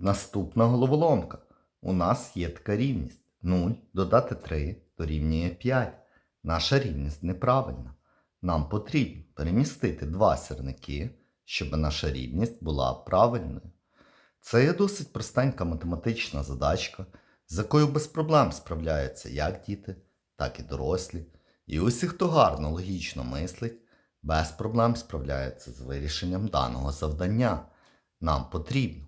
Наступна головоломка. У нас є така рівність. 0 додати 3 дорівнює 5. Наша рівність неправильна. Нам потрібно перемістити два сірники, щоб наша рівність була правильною. Це є досить простенька математична задачка, з якою без проблем справляються як діти, так і дорослі. І усі, хто гарно логічно мислить, без проблем справляються з вирішенням даного завдання. Нам потрібно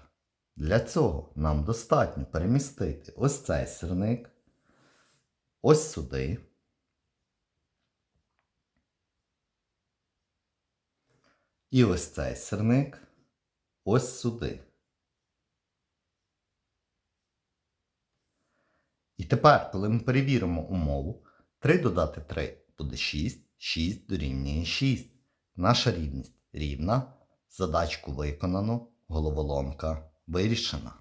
Для цього нам достатньо перемістити ось цей сірник, ось сюди. І ось цей сірник ось сюди. І тепер, коли ми перевіримо умову, 3 додати 3 буде 6, 6 дорівнює 6. Наша рівність рівна. Задачку виконано, головоломка вирішена.